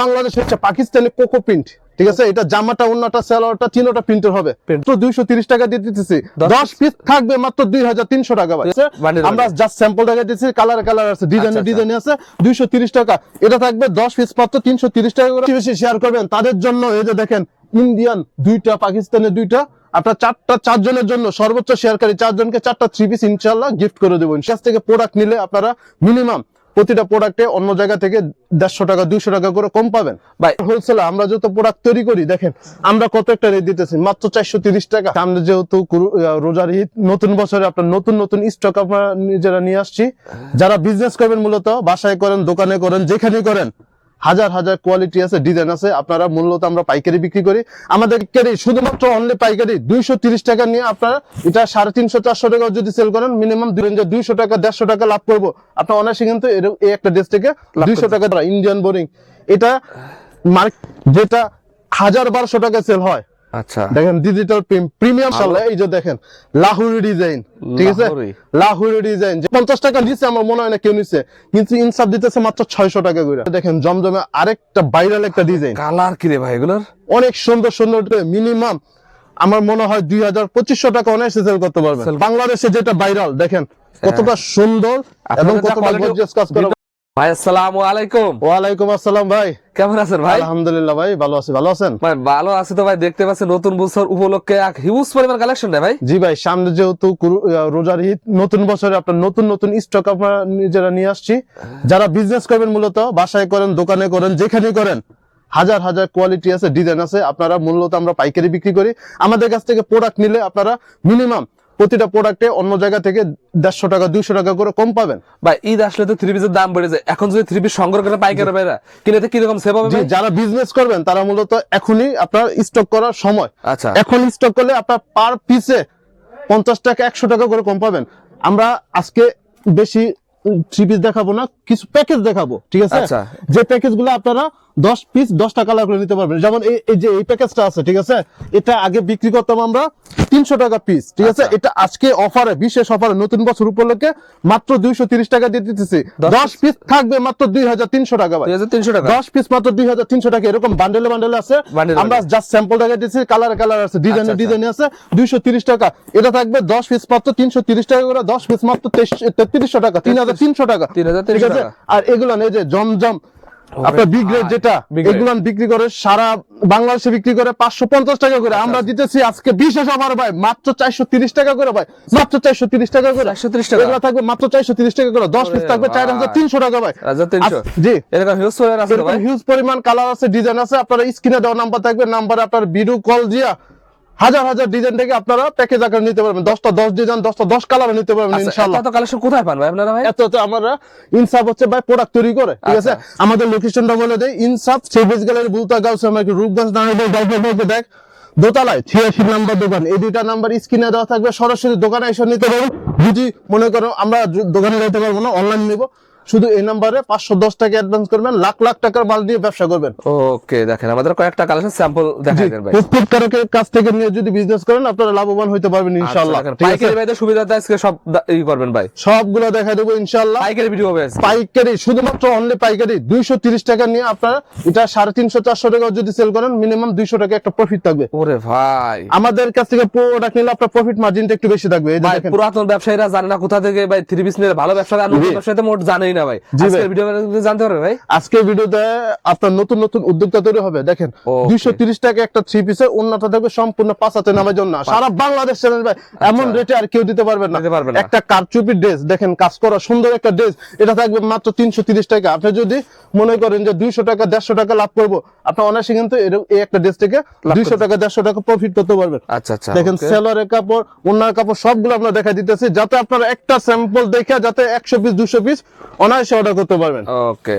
বাংলাদেশ হচ্ছে Pakistani cocoa print ঠিক আছে? এটা জামাটা অন্যটা সেলোয়ারটা তিনোটা প্রিন্টের হবে। তো দুইশো তিরিশ টাকা দিয়ে দিতেছি। দশ পিস। থাকবে মাত্র দুই হাজার তিনশো টাকা আমরা জাস্ট স্যাম্পল টাকা দিচ্ছি কালার কালার আছে ডিজাইন আচ্ছা, আচ্ছা। ডিজাইন আছে দুইশো তিরিশ টাকা। এটা থাকবে দশ পিস মাত্র তিনশো তিরিশ টাকা করে। বেশি শেয়ার করবেন তাদের জন্য এই যে দেখেন ইন্ডিয়ান দুইটা পাকিস্তানের দুইটা আপনার চারটা চারজনের জন্য সর্বোচ্চ শেয়ারকারী চারজনকে চারটা থ্রি পিস ইনশাল্লাহ গিফট করে দেবো। শেষ থেকে প্রোডাক্ট নিলে আপনারা মিনিমাম প্রতিটা প্রোডাক্টে অন্য জায়গা থেকে দেড়শো টাকা দুইশো টাকা করে কম পাবেন। ভাই। হোলসেল আমরা যত প্রোডাক্ট তৈরি করি দেখেন আমরা কত একটা রেট দিতেছি? মাত্র চারশো তিরিশ টাকা। আমরা যেহেতু রোজার ঈদ নতুন বছরে আপনার নতুন নতুন স্টক আমরা নিজেরা নিয়ে আসছি। যারা বিজনেস করবেন মূলত বাসায় করেন দোকানে করেন যেখানে করেন হাজার হাজার কোয়ালিটি আছে ডিজাইন আছে আপনারা মূলত আমরা পাইকারি বিক্রি করি। আমাদের শুধুমাত্র অনলি পাইকারি দুইশো তিরিশ টাকা নিয়ে আপনারা এটা সাড়ে তিনশো চারশো টাকা যদি সেল করেন মিনিমাম দুইশো টাকা দেড়শো টাকা লাভ করব। আপনার অনায়াসে কিন্তু এর- এই একটা ড্রেস থেকে দুইশো টাকা ইন্ডিয়ান বোরিং এটা মার্ক যেটা হাজার বারোশো টাকা সেল হয়। আচ্ছা। দেখেন ডিজিটাল প্রিমিয়াম এই যে দেখেন লাহুরি ডিজাইন ঠিক আছে? লাহোরি। ডিজাইন পঞ্চাশ টাকা নিচ্ছে আমার মনে হয় না কেউ নিচ্ছে কিন্তু ইনসাফ দিতেছে মাত্র ছয়শো টাকা করে। দেখেন জমজমে আরেকটা ভাইরাল একটা ডিজাইন কালার কি রে ভাই এগুলোর? অনেক সুন্দর সুন্দর মিনিমাম আমার মনে হয় দুই হাজার পঁচিশশো টাকা অনায়াসে সেল করতে পারবেন। বাংলাদেশে যেটা ভাইরাল দেখেন কতটা সুন্দর এবং কতটা গর্জিয়াস কাজ করা ভাই আসসালামু আলাইকুম। ওয়ালাইকুম আসসালাম ভাই। কেমন আছেন ভাই? আলহামদুলিল্লাহ ভাই ভালো আছি ভালো আছেন? ভাই ভালো আছে তো ভাই দেখতে পাচ্ছি নতুন বছর উপলক্ষে এক হিউজ পরিমাণ কালেকশন ভাই। জি ভাই সামনে যেহেতু রোজার ঈদ নতুন বছরে আপনার নতুন নতুন স্টক আমরা নিজেরা নিয়ে আসছি। যারা বিজনেস করবেন মূলত বাসায় করেন দোকানে করেন যেখানে করেন হাজার হাজার কোয়ালিটি আছে ডিজাইন আছে আপনারা মূলত আমরা পাইকারি বিক্রি করি। আমাদের কাছ থেকে প্রোডাক্ট নিলে আপনারা মিনিমাম প্রতিটা প্রোডাক্টে অন্য জায়গা থেকে দেড়শো টাকা দুইশো টাকা করে কম পাবেন। বা ঈদ আসলে তো থ্রি পিসের দাম বেড়ে যায়। এখন যদি থ্রি পিস সংগ্রহ করে পাইকারি ভাইরা কিনে তো কীরকম সেভ হবে যারা বিজনেস করবেন তারা মূলত এখনই আপনার স্টক করার সময়। আচ্ছা। এখন স্টক করলে আপনার পার পিসে পঞ্চাশ টাকা একশো টাকা করে কম পাবেন। আমরা আজকে বেশি থ্রি পিস দেখাবো না কিছু প্যাকেজ দেখাবো ঠিক আছে? আচ্ছা। যে প্যাকেজগুলো আপনারা দশ পিস দশ টাকা লাগলে নিতে পারবেন। যেমন এই যে এই প্যাকেজটা আছে ঠিক আছে? এটা আগে বিক্রি করতাম আমরা তিনশো টাকা পিস ঠিক আছে? আচ্ছা। এটা আজকে অফারে বিশেষ অফারে নতুন বছর উপলক্ষে মাত্র দুইশো তিরিশ টাকা দিয়ে দিতেছি। দশ পিস থাকবে মাত্র দুই হাজার তিনশো টাকা হাজার তিনশো টাকা। দশ পিস মাত্র দুই হাজার তিনশো টাকা এরকম বান্ডেলে বান্ডেলে আছে। আমরা জাস্ট স্যাম্পল টাকা দিচ্ছি কালার কালার আছে ডিজাইন আচ্ছা, আচ্ছা। ডিজাইন আছে দুইশো তিরিশ টাকা। এটা থাকবে দশ পিস মাত্র তিনশো তিরিশ টাকা করে দশ পিস মাত্র তেত্রিশশো টাকা তিন হাজার তিনশো টাকা। 3300 ঠিক আছে? আর এগুলো এই যে জমজম আপনার বিগ রেট যেটা বিক্রি করে সারা বাংলাদেশে বিক্রি করে পাঁচশো পঞ্চাশ টাকা করে। আচ্ছা, আমরা দিতেছি আজকে বিশেষ অফার ভাই মাত্র চারশো তিরিশ টাকা করে ভাই। মাত্র চারশো তিরিশ টাকা করে। 430 টাকা? এগুলো থাকবে মাত্র চারশো তিরিশ টাকা করে। দশ পিস থাকবে চার হাজার তিনশো টাকা ভাই। জি। এরকম হিউজ পরিমাণ হিউজ কালার আছে ডিজাইন আছে আপনারা স্ক্রিনে দেওয়া নাম্বার থাকবে। নাম্বারে আপনার ভিডিও কল দিয়া হাজার হাজার ডিজাইন থেকে আপনারা প্যাকেজ আকারে নিতে পারবেন। দশটা দশ ডিজাইন দশটা দশ কালার নিতে পারবেন আচ্ছা, ইনশাল্লাহ এত কালেকশন কোথায় পান ভাই আপনারা ভাই? এত আমরা ইনসাফ হচ্ছে ভাই প্রোডাক্ট তৈরি করে ঠিক আছে? আচ্ছা। আমাদের লোকেশনটা বলে দেয় ইনসাফ সেভিস গ্যালারি বুলতা গাউস আমাকে রূপগঞ্জ দাঁড়িয়ে গল্প দেখ দোতলায় ছিয়াশি নাম্বার দোকান এই দুইটা নাম্বার স্ক্রিনে দেওয়া থাকবে সরাসরি দোকানে এসে নিতে পারবেন যদি মনে করো আমরা দোকানে যেতে পারব না অনলাইন নিব। শুধু এই নাম্বারে পাঁচশো দশ টাকা অ্যাডভান্স করবেন লাখ লাখ টাকার মাল দিয়ে ব্যবসা করবেন। ওকে দেখেন আমাদের কয়েকটা কালেকশন স্যাম্পল দেখাই দেন ভাই। প্রস্তুতকারকের কাছ থেকে নিয়ে যদি বিজনেস করেন আপনারা লাভবান হইতে পারবেন আচ্ছা, আছে? পাইকারি ভাইদের সুবিধাতে আজকে সব ই করবেন ভাই। সবগুলো দেখা দেবো ইনশাল্লাহ পাইকারি ভিডিও হবে। পাইকারি শুধুমাত্র অনলি পাইকারি দুইশো তিরিশ টাকা নিয়ে আপনারা এটা সাড়ে তিনশো চারশো টাকা যদি সেল করেন মিনিমাম দুইশো টাকা একটা প্রফিট থাকবে। ওরে ভাই। আমাদের কাছ থেকে প্রোডাক্ট নিলে আপনার প্রফিট মার্জিনটা একটু বেশি থাকবে। এই দেখেন। পুরাতন ব্যবসায়ীরা জানে না কোথা থেকে ভাই থ্রি পিস নিলে ভালো ব্যবসা আর ব্যবসাতে মোট জানেই না ভাই। আজকের ভিডিও জানতে পারবে ভাই। আজকে ভিডিওতে আপনার নতুন নতুন উদ্যোক্তা তৈরি হবে দেখেন। Okay. দুইশো তিরিশ টাকা একটা থ্রি পিসের উন্নত থাকবে সম্পূর্ণ পাঁচ হাতে নামের জন্য। সারা বাংলাদেশ চ্যানেল ভাই এমন রেটে আর কেউ দিতে পারবে না। একটা কারচুপি ড্রেস দেখেন কাজ করা সুন্দর একটা ড্রেস এটা থাকবে মাত্র তিনশো তিরিশ টাকা। আপনি যদি মনে করেন যে দুইশো টাকা দেড়শো টাকা লাভ করব আপনার অনায়াসে কিন্তু এই একটা ড্রেস থেকে দুইশো টাকা দেড়শো টাকা প্রফিট করতে পারবেন। আচ্ছা আচ্ছা দেখেন. সেলরের কাপড় অন্যার কাপড় সবগুলো আমরা দেখা দিতেছি যাতে আপনারা একটা স্যাম্পল দেখে যাতে একশো পিস দুশো পিস অনায়াসে অর্ডার করতে পারবেন। ওকে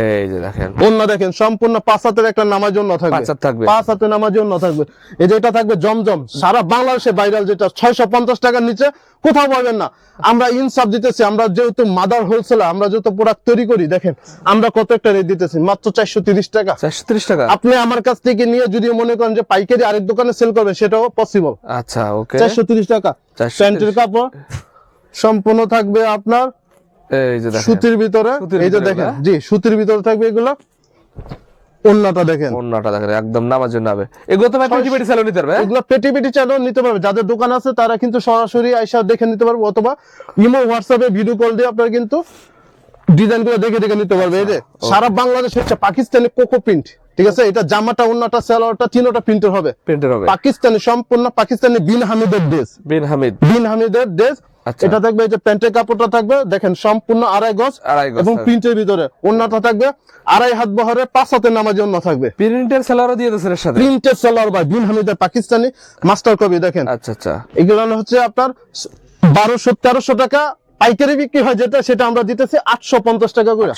এই যে দেখেন। অন্য দেখেন সম্পূর্ণ পাঁচ হাতের একটা নামাজ জন্য থাকবে। পাঁচ থাকবে। পাঁচ হাতে নামাজ জন্য থাকবে। এই যে এটা থাকবে জমজম। সারা বাংলাদেশে ভাইরাল যেটা ছয়শো পঞ্চাশ টাকার নিচে কোথাও পাবেন না। আমরা ইনসাফ দিতেছি আমরা যেহেতু মাদার হোলসেলার আমরা যেহেতু প্রোডাক্ট তৈরি করি দেখেন আমরা কত একটা রেট দিতেছি? মাত্র চারশো তিরিশ টাকা। চারশো ত্রিশ টাকা? আপনি আমার কাছ থেকে নিয়ে যদি মনে করেন যে পাইকারি আরেক দোকানে সেল করবেন সেটাও পসিবল আচ্ছা ওকে চারশো তিরিশ টাকা। 430 প্যান্টের কাপড় সম্পূর্ণ থাকবে আপনার। এই যে দেখেন। সুতির ভিতরে এই যে দেখেন জি সুতির ভিতরে থাকবে এগুলো। অন্যটা দেখেন। অন্যটা দেখেন একদম এগুলো তো ভাই পেটি পেটি নিতে পারবে হ্যাঁ? এগুলো পেটি পেটি নিতে পারবে। যাদের দোকান আছে তারা কিন্তু সরাসরি আইসা দেখে নিতে পারবে অথবা ইমো হোয়াটসঅ্যাপে ভিডিও কল দিয়ে আপনারা কিন্তু ডিজাইনগুলো দেখে দেখে নিতে পারবে। এই যে সারা বাংলাদেশ হচ্ছে পাকিস্তানি কোকো প্রিন্ট ঠিক আছে? এটা জামাটা অন্যটা সেলোয়ারটা তিনটা প্রিন্টের হবে। প্রিন্টের হবে। পাকিস্তানি সম্পূর্ণ পাকিস্তানি বিন হামিদের ড্রেস। বিন হামিদ। বিন হামিদের ড্রেস আচ্ছা। এটা থাকবে এই যে প্যান্টের কাপড়টা থাকবে দেখেন সম্পূর্ণ আড়াই গজ আড়াই গজ এবং প্রিন্টের ভিতরে অন্যটা থাকবে আড়াই হাত বহরে পাঁচ হাতের নামাজি অন্য থাকবে। প্রিন্টের সেলারও দিয়ে দিয়েছেন সাথে? প্রিন্টেড সেলার বাই বিন হামিদের পাকিস্তানি মাস্টার কবি দেখেন। আচ্ছা আচ্ছা। এগুলো হচ্ছে আপনার বারোশো তেরোশো টাকা পাইকারি বিক্রি হয় যেটা সেটা আমরা দিতেছি আটশো পঞ্চাশ টাকা করে।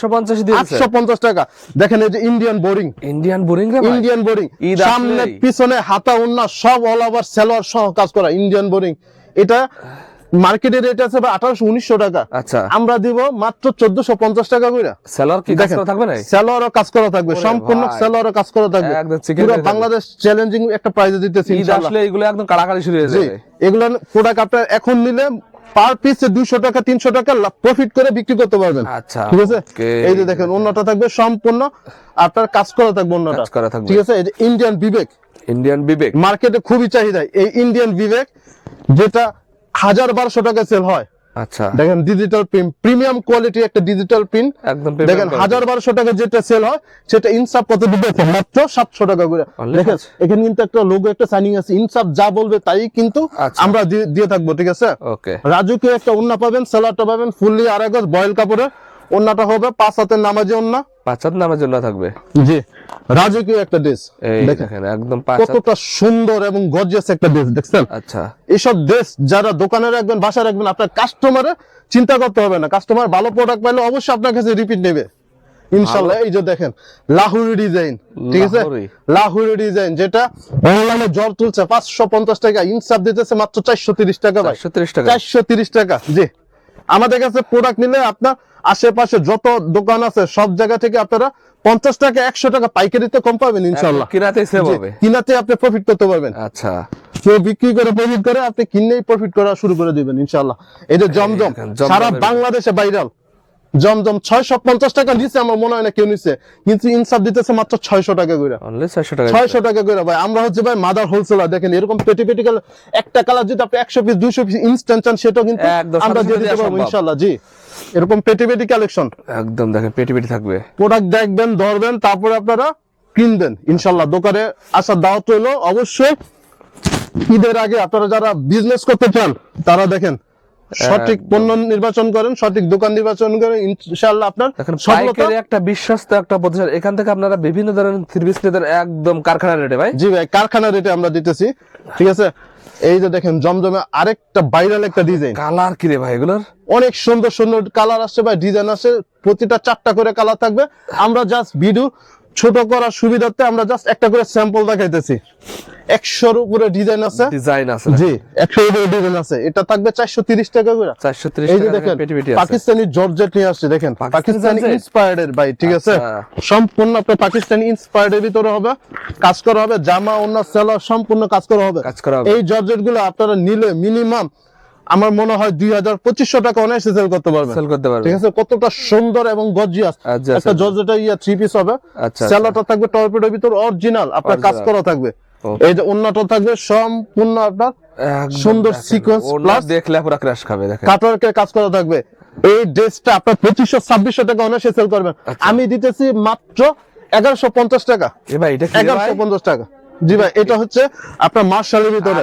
আটশো পঞ্চাশ টাকা। দেখেন এই যে Indian boring Indian boring Indian boring সামনে পিছনে হাতা উন্না সব অল ওভার সেলোয়ার সহ কাজ করা ইন্ডিয়ান বোরিং এটা মার্কেটের রেট আছে আঠারোশো উনিশশো টাকা। আচ্ছা। আমরা দিব মাত্র চোদ্দশো পঞ্চাশ টাকা করে সেলার কি কাজ করা থাকবে না সেলোয়ারও কাজ করা থাকবে সম্পূর্ণ ভাই। সেলোয়ারও কাজ করা থাকবে। পুরো বাংলাদেশ চ্যালেঞ্জিং একটা প্রাইজে দিতেছি আসলে এগুলো একদম কাড়াকাড়ি শুরু হয়ে যাবে। এগুলো প্রোডাক্ট আপনার এখন নিলে পার পিস দুইশো টাকা তিনশো টাকা প্রফিট করে বিক্রি করতে পারবেন। আচ্ছা ঠিক আছে? এই যে দেখেন অন্যটা থাকবে সম্পূর্ণ আপনার কাজ করা থাকবে অন্যটা। কাজ করা থাকবে। ঠিক আছে? ইন্ডিয়ান বিবেক ইন্ডিয়ান বিবেক মার্কেটে খুবই চাহিদা। এই ইন্ডিয়ান বিবেক যেটা হাজার বারোশো টাকা সেল হয়। আচ্ছা। দেখেন ডিজিটাল প্রিন্ট প্রিমিয়াম কোয়ালিটি একটা ডিজিটাল প্রিন্ট একদম দেখেন হাজার বারোশো টাকা যেটা সেল হয় সেটা ইনসাফ কত দিবে? মাত্র সাতশো টাকা করে। দেখেন এখানে কিন্তু একটা লোগো একটা সাইনিং আছে। ইনসাফ যা বলবে তাই কিন্তু আচ্ছা। আমরা দিয়ে- থাকব ঠিক আছে? ওকে রাজুকে একটা উন্না পাবেন সেলারটা পাবেন ফুললি আড়াই গজ বয়েল কাপড়ের ওন্নাটা হবে পাঁচ হাতের নামাজি ওন্না পাঁচাত নামের জন্য থাকবে। জি রাজুকে একটা ড্রেস। এই দেখেন একদম কতটা সুন্দর এবং গর্জিয়াস একটা ড্রেস দেখছেন? আচ্ছা। এইসব ড্রেস যারা দোকানে রাখবেন বাসায় রাখবেন আপনার কাস্টমারে চিন্তা করতে হবে না। কাস্টমার ভালো প্রোডাক্ট পাইলে অবশ্যই আপনার কাছে রিপিট নেবে। ইনশাল্লাহ এই যে দেখেন লাহুরি ডিজাইন ঠিক আছে? লাহোরি। লাহুরি ডিজাইন যেটা অনলাইনে জ্বর তুলছে পাঁচশো পঞ্চাশ টাকা ইনসাফ দিতেছে মাত্র চারশো তিরিশ টাকা ভাই। চারশো ত্রিশ টাকা। চারশো তিরিশ টাকা জি। আমাদের কাছে প্রোডাক্ট নিলে আপনার আশেপাশে যত দোকান আছে সব জায়গা থেকে আপনারা পঞ্চাশ টাকা একশো টাকা পাইকারিতে কম পাবেন ইনশাল্লাহ কিনাতে কিনাতে আপনি প্রফিট করতে পারবেন। আচ্ছা। কেউ বিক্রি করে প্রফিট করে আপনি কিনলেই প্রফিট করা শুরু করে দিবেন ইনশাল্লাহ এই যে জমজম সারা বাংলাদেশে ভাইরাল জমজম ছয়শো পঞ্চাশ টাকা নিচ্ছে আমার মনে হয় না কেউ নিচ্ছে কিন্তু ইনসাফ দিতেছে মাত্র ছয়শো টাকা করে ছয়শো টাকা করে ভাই। আমরা হচ্ছে ভাই মাদার হোলসেলার দেখেন এরকম পেটি পেটি কালার একটা কালার যদি আপনি একশো পিস দুইশো পিস ইনস্ট্যান্ট চান সেটাও কিন্তু আমরা দিয়ে দিতে পারব ইনশাল্লাহ জি এরকম পেটি পেটি কালেকশন একদম দেখেন পেটি পেটি থাকবে। প্রোডাক্ট দেখবেন ধরবেন তারপরে আপনারা কিনবেন ইনশাল্লাহ দোকানে আসার দাওয়াত রইল। অবশ্যই ঈদের আগে আপনারা যারা বিজনেস করতে চান তারা দেখেন সঠিক পণ্য নির্বাচন করেন সঠিক দোকান নির্বাচন করেন ইনশাল্লাহ আপনার দেখেন সফলতা একটা বিশ্বস্ত একটা প্রতিষ্ঠান। এখান থেকে আপনারা বিভিন্ন ধরনের থ্রি পিস নিতে একদম কারখানা রেটে ভাই? জি ভাই কারখানা রেটে আমরা দিতেছি। ঠিক আছে? এই যে দেখেন জমজমে আরেকটা ভাইরাল একটা ডিজাইন কালার কি রে ভাই এগুলোর? অনেক সুন্দর সুন্দর কালার আসছে ভাই ডিজাইন আসছে। প্রতিটা চারটা করে কালার থাকবে। আমরা জাস্ট ভিডিও ছোট করার সুবিধার্থে আমরা জাস্ট একটা করে স্যাম্পল দেখাইতেছি। একশোর উপরে ডিজাইন আছে? ডিজাইন আছে জি একশোর উপরে ডিজাইন আছে। এটা থাকবে চারশো তিরিশ টাকা করে। চারশো ত্রিশ এই যে দেখেন পাকিস্তানি জর্জেট নিয়ে আসছে দেখেন। পাকিস্তানি ইন্সপায়ার্ড এর ভাই ঠিক আছে? আচ্ছা। সম্পূর্ণ আপনার পাকিস্তানি ইন্সপায়ার্ড এর ভিতরে হবে কাজ করা হবে জামা অন্য সেলার সম্পূর্ণ কাজ করা হবে। কাজ করা হবে। এই জর্জেটগুলো আপনারা নিলে মিনিমাম আমার মনে হয় দুই হাজার পঁচিশশো টাকা অনায়াসে সেল করতে পারবেন। সেল করতে পারবে ঠিক আছে? কতটা সুন্দর এবং গর্জিয়াস আচ্ছা, একটা আচ্ছা। জর্জেটা ইয়া থ্রি পিস হবে। সেলারটা থাকবে টর্পেডোর ভিতর অরিজিনাল আপনার কাজ করা থাকবে. এই যে অন্যটা থাকবে সম্পূর্ণ আপনার সুন্দর ওনা plus- দেখলে পুরো ক্র্যাশ খাবে দেখেন। কাটওয়ার্কের কাজ করা থাকবে। এই ড্রেসটা আপনার পঁচিশশো ছাব্বিশশো টাকা সেল করবেন। আচ্ছা। আমি দিতেছি মাত্র এগারোশো পঞ্চাশ টাকা। এ ভাই এটা এগারোশো পঞ্চাশ টাকা। জি ভাই এটা হচ্ছে আপনার মার্শালের ভিতরে।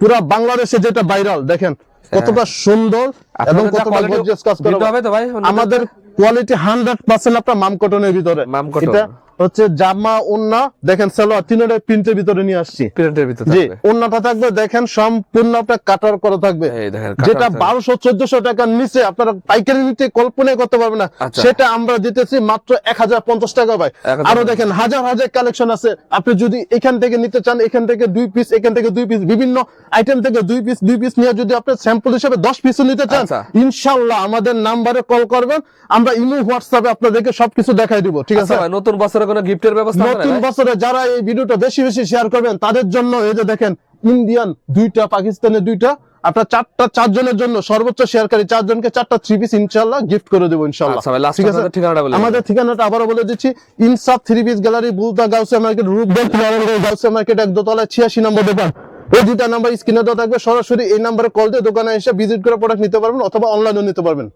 পুরা বাংলাদেশে যেটা ভাইরাল দেখেন কতটা সুন্দর এবং কতটা গর্জিয়াস কাজ করা। হবে তো ভাই, আমাদের কোয়ালিটি হান্ড্রেড পার্সেন্ট আপনার মাম কটনের ভিতরে। মাম। এটা হচ্ছে জামা ওন্না দেখেন সালোয়ার প্রিন্টের ভিতরে নিয়ে আসছি। প্রিন্টের ভিতর জি থাকবে ওন্নাটা থাকবে দেখেন সম্পূর্ণ আপনার কাটার করা থাকবে। যেটা কাটার বারোশো চোদ্দশো টাকার নিচে আপনারা পাইকারি নিতে কল্পনাই করতে পারবেন না। আচ্ছা। সেটা আমরা দিতেছি মাত্র এক হাজার পঞ্চাশ টাকা ভাই। আরও দেখেন হাজার হাজার কালেকশন আছে। আপনি যদি এখান থেকে নিতে চান এখান থেকে দুই পিস এখান থেকে দুই পিস বিভিন্ন আইটেম থেকে দুই পিস দুই পিস নিয়ে যদি আপনি স্যাম্পল হিসেবে দশ পিসও নিতে চান আচ্ছা। ইনশাল্লাহ আমাদের নাম্বারে কল করবেন আমরা ইমো হোয়াটসঅ্যাপে আপনাদেরকে সবকিছু দেখাই দিব ঠিক আচ্ছা আছে? নতুন বছরে কোনো গিফটের ব্যবস্থা নতুন বছরে যারা এই ভিডিওটা বেশি বেশি শেয়ার করবেন তাদের জন্য এই যে দেখেন ইন্ডিয়ান দুইটা পাকিস্তানের দুইটা আপনার চারটা চারজনের জন্য সর্বোচ্চ শেয়ারকারী চারজনকে চারটা থ্রি পিস ইনশাল্লাহ গিফট করে দেবো ইনশাল্লাহ আচ্ছা আমাদের ঠিকানাটা আবারও বলে দিচ্ছি Insaf three piece gallery Bulta Gausia market Rupganj market এক দোতলায় ছিয়াশি নম্বর দোকান। দুইটা নাম্বার স্ক্রিনে দেওয়া থাকবে। সরাসরি এই নাম্বারে কল দিয়ে দোকানে এসে ভিজিট করে প্রোডাক্ট নিতে পারবেন অথবা অনলাইনেও নিতে পারবেন।